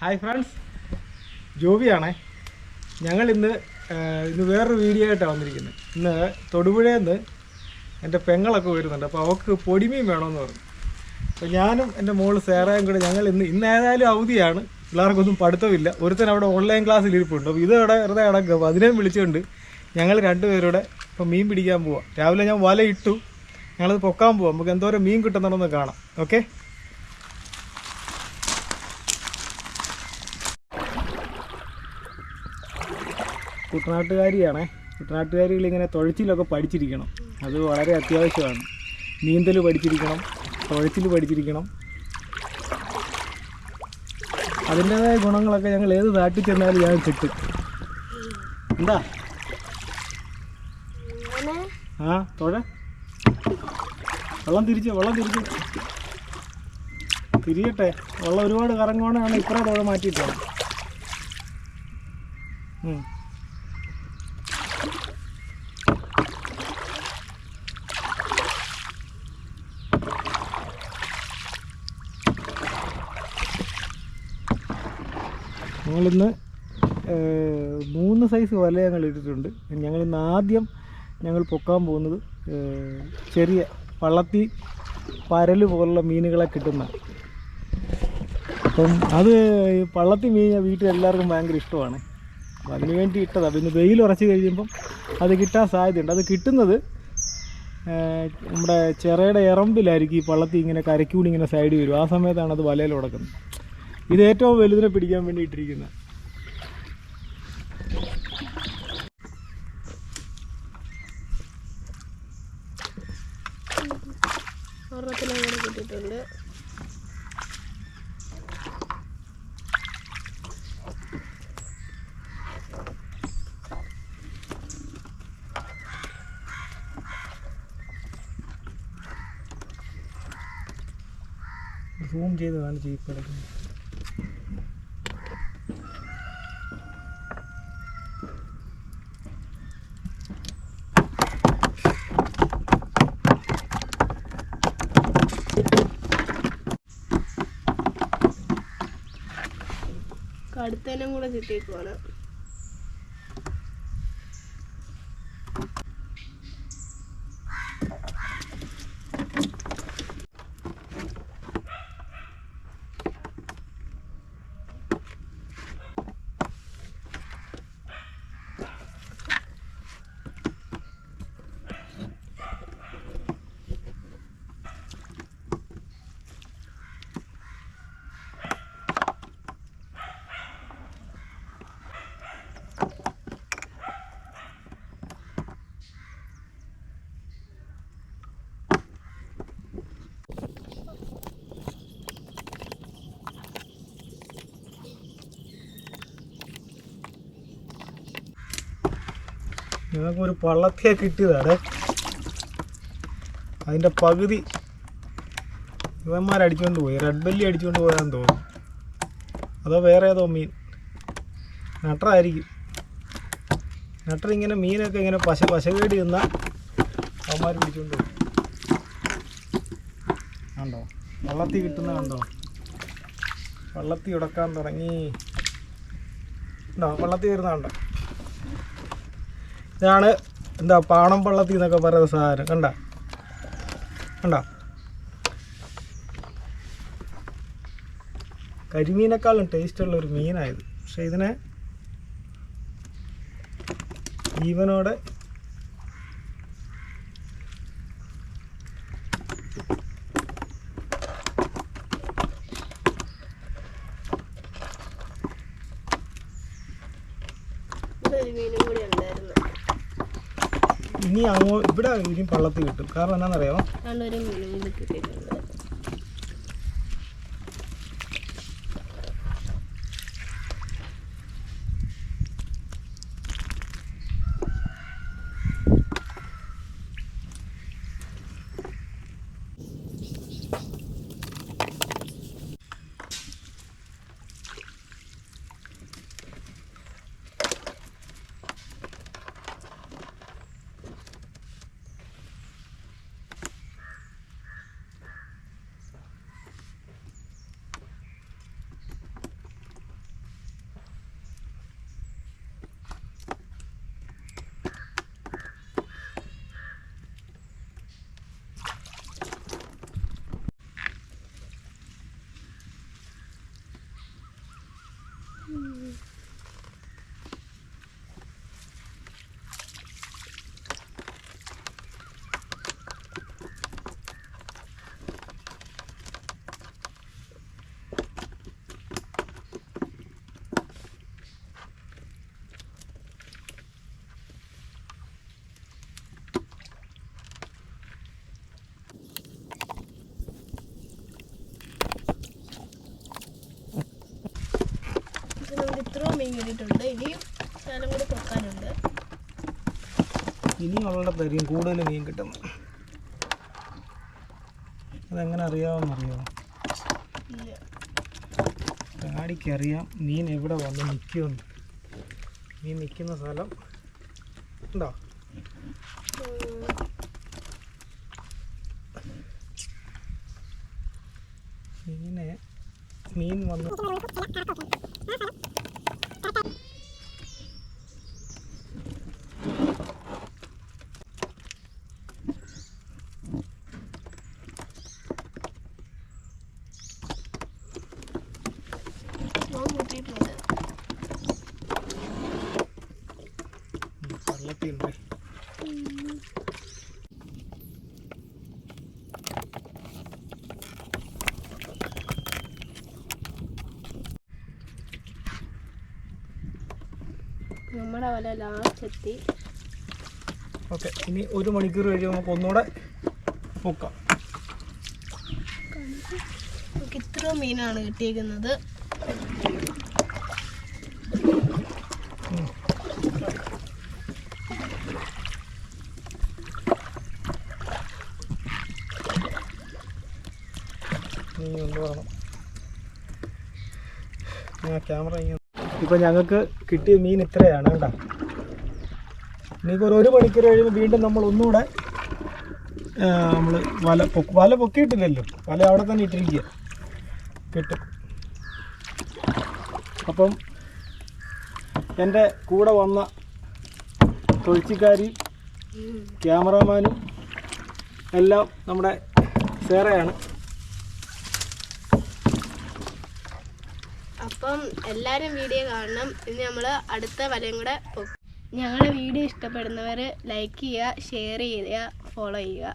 Hi friends ജോബിയാണേ ഞങ്ങൾ ഇന്ന് ഇന്ന് വേറൊരു വീഡിയോ ആയിട്ടാണ് വന്നിരിക്കുന്നത് ഇന്ന് തൊടുപുഴയിൽ നിന്ന് എന്റെ പെങ്ങളൊക്കെ വരുന്നുണ്ട്. അപ്പോൾ അവൾക്ക് പൊടിമീൻ വേണമെന്ന് പറഞ്ഞു. അപ്പോൾ ഞാനും എന്റെ മോൾ സേറായും കൂടെ ഞങ്ങൾ ഇന്ന് ഇന്ന് ഏതായാലും അവധിയാണ്. പിള്ളേർക്കൊന്നും പഠിത്തമില്ല. ഒരുത്തൻ അവിടെ ഓൺലൈൻ ക്ലാസ്സിൽ ഇരിപ്പുണ്ട്. അപ്പോൾ ഇതോടെ വെറുതെ അടക്കം അപ്പോൾ അതിനെയും വിളിച്ചുകൊണ്ട് ഞങ്ങൾ രണ്ടുപേരോടെ ഇപ്പോൾ മീൻ പിടിക്കാൻ പോവാം. രാവിലെ ഞാൻ വല ഇട്ടു. ഞങ്ങളത് പൊക്കാൻ പോവാം. നമുക്ക് എന്തോരം മീൻ കിട്ടുന്നുണ്ടെന്ന് കാണാം. ഓക്കെ കുട്ടനാട്ടുകാരിയാണേ. കുട്ടനാട്ടുകാരികൾ ഇങ്ങനെ തുഴച്ചിലൊക്കെ പഠിച്ചിരിക്കണം. അത് വളരെ അത്യാവശ്യമാണ്. നീന്തൽ പഠിച്ചിരിക്കണം തുഴച്ചിൽ പഠിച്ചിരിക്കണം. അതിന്റെതായ ഗുണങ്ങളൊക്കെ ഞങ്ങൾ ഏത് നാട്ടിൽ ചെന്നാലും ഞാൻ കിട്ടും. എന്താ? ആ തുഴ. വെള്ളം തിരിച്ച് വെള്ളം തിരിച്ച്. തിരിയട്ടെ. വെള്ളം ഒരുപാട് കറങ്ങുവാണെങ്കിൽ ഇത്ര തുഴ മാറ്റിയിട്ടാണ് ഞങ്ങളിന്ന് മൂന്ന് സൈസ് വല ഞങ്ങൾ ഇട്ടിട്ടുണ്ട്. ഞങ്ങളിന്ന് ആദ്യം ഞങ്ങൾ പൊക്കാൻ പോകുന്നത് ചെറിയ വള്ളത്തി പരൽ പോലുള്ള മീനുകളെ കിട്ടുന്ന. അപ്പം അത് പള്ളത്തി മീൻ വീട്ടിൽ എല്ലാവർക്കും ഭയങ്കര ഇഷ്ടമാണ്. അപ്പം അതിന് വേണ്ടി ഇട്ടതാണ് പിന്നെ വെയിൽ ഉറച്ച് കഴിയുമ്പം അത് കിട്ടാൻ സാധ്യതയുണ്ട്. അത് കിട്ടുന്നത് നമ്മുടെ ചിറയുടെ ഇറമ്പിലായിരിക്കും ഈ പള്ളത്തി ഇങ്ങനെ കരക്കൂടി ഇങ്ങനെ സൈഡ് വരും. ആ സമയത്താണ് അത് വലയിൽ ഉടക്കുന്നത്. ഇത് ഏറ്റവും വലുതിനെ പിടിക്കാൻ വേണ്ടി ഇട്ടിരിക്കുന്നത് കിട്ടിയിട്ടുണ്ട്. സൂം ചെയ്ത് കാണിച്ച് ഈ കടുത്തേനും കൂടെ കിട്ടിയേക്കുവാണ് ഞങ്ങൾക്ക് ഒരു പള്ളത്തിയെ കിട്ടിയതാണ്. അതിന്റെ പകുതി ഇവന്മാരടിച്ചുകൊണ്ട് പോയി. റെഡ് ബെല്ലി അടിച്ചുകൊണ്ട് പോയാന്ന് തോന്നുന്നു. അതോ വേറെ ഏതോ മീൻ. നട്ടറായിരിക്കും. നട്ടർ ഇങ്ങനെ മീനൊക്കെ ഇങ്ങനെ പശ പശകേടി നിന്ന അവന്മാർ പിടിച്ചുകൊണ്ട് പോയി കണ്ടോ? വള്ളത്തി കിട്ടുന്ന കണ്ടോ? വള്ളത്തി ഉടക്കാൻ തുടങ്ങി. ഉണ്ടോ വള്ളത്തി വരുന്ന കണ്ടോ? ഇതാണ് എന്താ പാണം പള്ളത്തി എന്നൊക്കെ പറയുന്ന സാധനം. കണ്ട? കണ്ട? കരിമീനേക്കാളും ടേസ്റ്റുള്ള ഒരു മീനായത്. പക്ഷെ ഇതിനെ ജീവനോടെ മീനും കൂടി ഉണ്ടായിരുന്നു ഇനി അങ്ങോട്ട് ഇവിടെ ഇനിയും പള്ളത്ത് കിട്ടും. കാരണം എന്താണെന്നറിയാമോ ഇത്രയും മീൻ കിട്ടിയിട്ടുണ്ട്. ഇനിയും ശകലം കൂടി പൊക്കാനുണ്ട്. ഇനിയുള്ളിടത്തായിരിക്കും കൂടുതൽ മീൻ കിട്ടും. അതെങ്ങനെ അറിയാമെന്നറിയോ കാടിക്കറിയാം മീൻ എവിടെ വന്ന് നിൽക്കുമെന്ന് മീൻ നിൽക്കുന്ന സ്ഥലം ഉണ്ടോ. മീനെ മീൻ വന്ന് thank നമ്മുടെ വല ലാസ്റ്റ് എത്തി. ഓക്കെ ഇനി ഒരു മണിക്കൂർ കഴിയുമ്പോൾ നമുക്ക് ഒന്നുകൂടെ പൊക്കാം. നമുക്ക് ഇത്രയും മീനാണ് കിട്ടിയിരിക്കുന്നത്. ക്യാമറ ഇങ്ങനെ ഇപ്പം ഞങ്ങൾക്ക് കിട്ടിയ മീൻ ഇത്രയാണ് കേട്ടോ. ഇനിയിപ്പോൾ ഒരു ഒരു മണിക്കൂർ കഴിയുമ്പോൾ വീണ്ടും നമ്മൾ ഒന്നുകൂടെ നമ്മൾ വല പൊക്ക് വല പൊക്കിയിട്ടില്ലല്ലോ. വല അവിടെ തന്നെ ഇട്ടിരിക്കുക. കിട്ടും. അപ്പം എന്റെ കൂടെ വന്ന തൊഴിച്ചിക്കാരി ക്യാമറാമാനും എല്ലാം നമ്മുടെ സേറയാണ്. അപ്പം എല്ലാവരും വീഡിയോ കാണണം. ഇനി നമ്മൾ അടുത്ത വലയും കൂടെ ഞങ്ങളുടെ വീഡിയോ ഇഷ്ടപ്പെടുന്നവർ ലൈക്ക് ചെയ്യുക ഷെയർ ചെയ്യുക ഫോളോ ചെയ്യുക.